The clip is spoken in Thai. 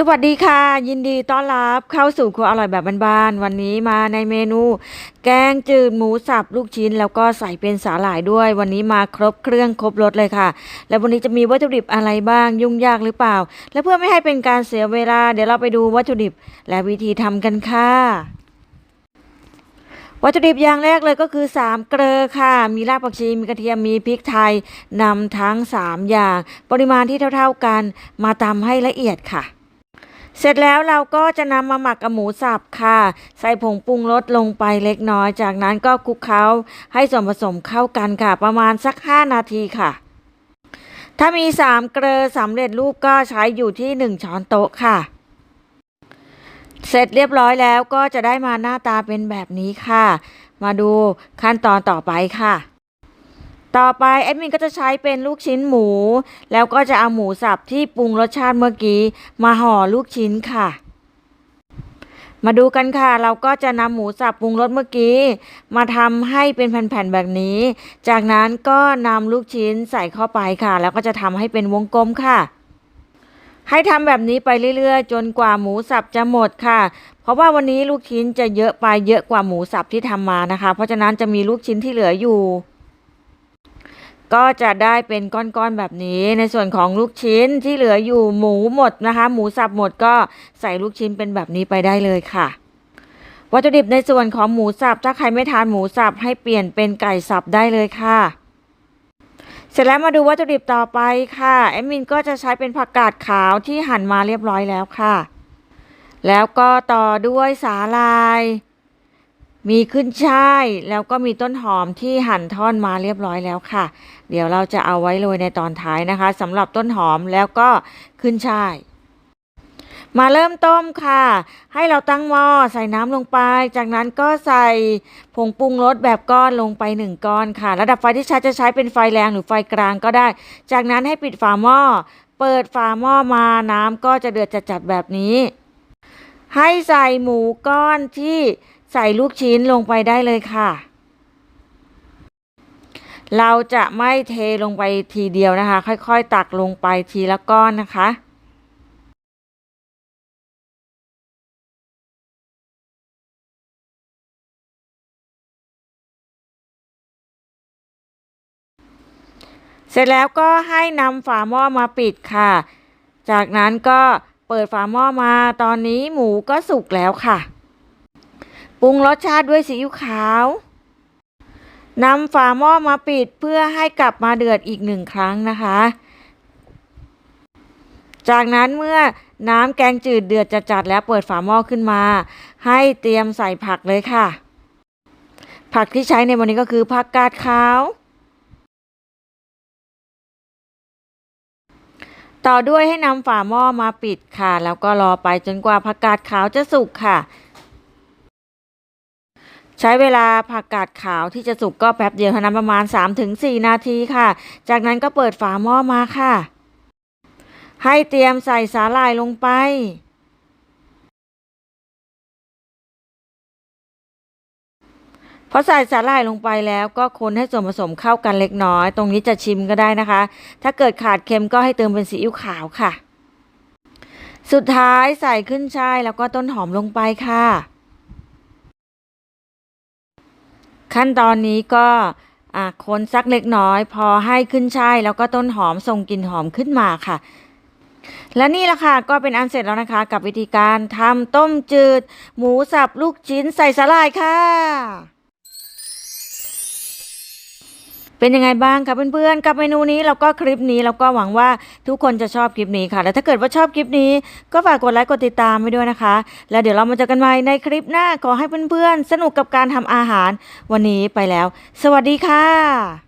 สวัสดีค่ะ ยินดีต้อนรับเข้าสู่ครัวอร่อยแบบบ้านๆวันนี้มาในเมนู แกงจืดหมูสับลูกชิ้น แล้วก็ใส่เป็นสาหร่ายด้วย วันนี้มาครบเครื่องครบรสเลยค่ะ แล้ววันนี้จะมีวัตถุดิบอะไรบ้างยุ่งยากหรือเปล่า และเพื่อไม่ให้เป็นการเสียเวลา เดี๋ยวเราไปดูวัตถุดิบ และวิธีทำกันค่ะวัตถุดิบอย่างแรกเลยก็คือ 3 เกลือค่ะ มีรากผักชี มีกระเทียม มีพริกไทยนำทั้ง 3 อย่าง ปริมาณที่เท่า ๆกัน มาตำให้ละเอียดค่ะ เสร็จแล้วเราก็จะนำมาหมักกับหมูสับค่ะ ใส่ผงปรุงรสลงไปเล็กน้อย จากนั้นก็คลุกเคล้าให้ส่วนผสมเข้ากันค่ะ ประมาณสัก 5 นาทีค่ะ ถ้ามี 3 เกลือสำเร็จรูปก็ใช้อยู่ที่ 1 ช้อนโต๊ะค่ะ เสร็จเรียบร้อยแล้วก็จะได้มาหน้าตาเป็นแบบนี้ค่ะ มาดูขั้นตอนต่อไปค่ะ ต่อไปแอดมินก็จะใช้เป็นลูกชิ้นหมู แล้วก็จะเอาหมูสับที่ปรุงรสชาติเมื่อกี้ มาห่อลูกชิ้นค่ะ มาดูกันค่ะ เราก็จะนำหมูสับปรุงรสเมื่อกี้ มาทำให้เป็นแผ่นๆแบบนี้ จากนั้นก็นำลูกชิ้นใส่เข้าไปค่ะ แล้วก็จะทำให้เป็นวงกลมค่ะให้ทำแบบนี้ไปเรื่อยๆ จนกว่าหมูสับจะหมดค่ะ เพราะว่าวันนี้ลูกชิ้นจะเยอะไปเยอะกว่าหมูสับที่ทำมานะคะ เพราะฉะนั้นจะมีลูกชิ้นที่เหลืออยู่ ก็จะได้เป็นก้อนๆแบบนี้ ในส่วนของลูกชิ้นที่เหลืออยู่หมูหมดนะคะ หมูสับหมดก็ใส่ลูกชิ้นเป็นแบบนี้ไปได้เลยค่ะ วัตถุดิบในส่วนของหมูสับถ้าใครไม่ทานหมูสับให้เปลี่ยนเป็นไก่สับได้เลยค่ะเสร็จแล้วมาดูวัตถุดิบต่อไปค่ะแอดมินก็จะใช้เป็นผักกาดขาวที่หั่นมาเรียบร้อยแล้วค่ะ แล้วก็ต่อด้วยสาลาย มีขึ้นช่ายแล้วก็มีต้นหอมที่หั่นท่อนมาเรียบร้อยแล้วค่ะ เดี๋ยวเราจะเอาไว้โรยในตอนท้ายนะคะสำหรับต้นหอมแล้วก็ขึ้นช่ายมาเริ่มต้มค่ะ ให้เราตั้งหม้อใส่น้ำลงไป จากนั้นก็ใส่ผงปรุงรสแบบก้อนลงไปหนึ่งก้อนค่ะ ระดับไฟที่ใช้จะใช้เป็นไฟแรงหรือไฟกลางก็ได้ จากนั้นให้ปิดฝาหม้อ เปิดฝาหม้อมาน้ำก็จะเดือดจัดๆแบบนี้ ให้ใส่หมูก้อนที่ ใส่ลูกชิ้นลงไปได้เลยค่ะ เราจะไม่เทลงไปทีเดียวนะคะ ค่อยๆ ตักลงไปทีละก้อนนะคะเสร็จแล้วก็ให้นำฝาหม้อมาปิดค่ะ จากนั้นก็เปิดฝาหม้อมาตอนนี้หมูก็สุกแล้วค่ะ ปรุงรสชาติด้วยซีอิ๊วขาว นำฝาหม้อมาปิดเพื่อให้กลับมาเดือดอีกหนึ่งครั้งนะคะ จากนั้นเมื่อน้ำแกงจืดเดือดจัดแล้วเปิดฝาหม้อขึ้นมา ให้เตรียมใส่ผักเลยค่ะ ผักที่ใช้ในวันนี้ก็คือผักกาดขาว ต่อด้วยให้นำฝาหม้อมาปิดค่ะ แล้วก็รอไปจนกว่าผักกาดขาวจะสุกค่ะ ใช้เวลาผักกาดขาวที่จะสุกก็แป๊บเดียวเท่านั้นประมาณ 3-4 นาทีค่ะ จากนั้นก็เปิดฝาหม้อมาค่ะ ให้เตรียมใส่สาหร่ายลงไปพอใส่สาหร่ายลงไปแล้วก็คนให้ส่วนผสมเข้ากันเล็กน้อย ตรงนี้จะชิมก็ได้นะคะ ถ้าเกิดขาดเค็มก็ให้เติมเป็นซีอิ๊วขาวค่ะ สุดท้ายใส่ขึ้นช่ายแล้วก็ต้นหอมลงไปค่ะ ขั้นตอนนี้ก็คนสักเล็กน้อย พอให้ขึ้นช่ายแล้วก็ต้นหอมส่งกลิ่นหอมขึ้นมาค่ะ และนี่แหละค่ะก็เป็นอันเสร็จแล้วนะคะ กับวิธีการทำต้มจืด หมูสับลูกชิ้นใส่สาหร่ายค่ะ เป็นยังไงบ้างคะเพื่อนๆ กับเมนูนี้แล้วก็คลิปนี้แล้วก็หวังว่าทุกคนจะชอบคลิปนี้ค่ะ และถ้าเกิดว่าชอบคลิปนี้ ก็ฝากกดไลค์กดติดตามไว้ด้วยนะคะ แล้วเดี๋ยวเรามาเจอกันใหม่ในคลิปหน้าขอให้เพื่อนๆ สนุกกับการทำอาหารวันนี้ไปแล้ว สวัสดีค่ะ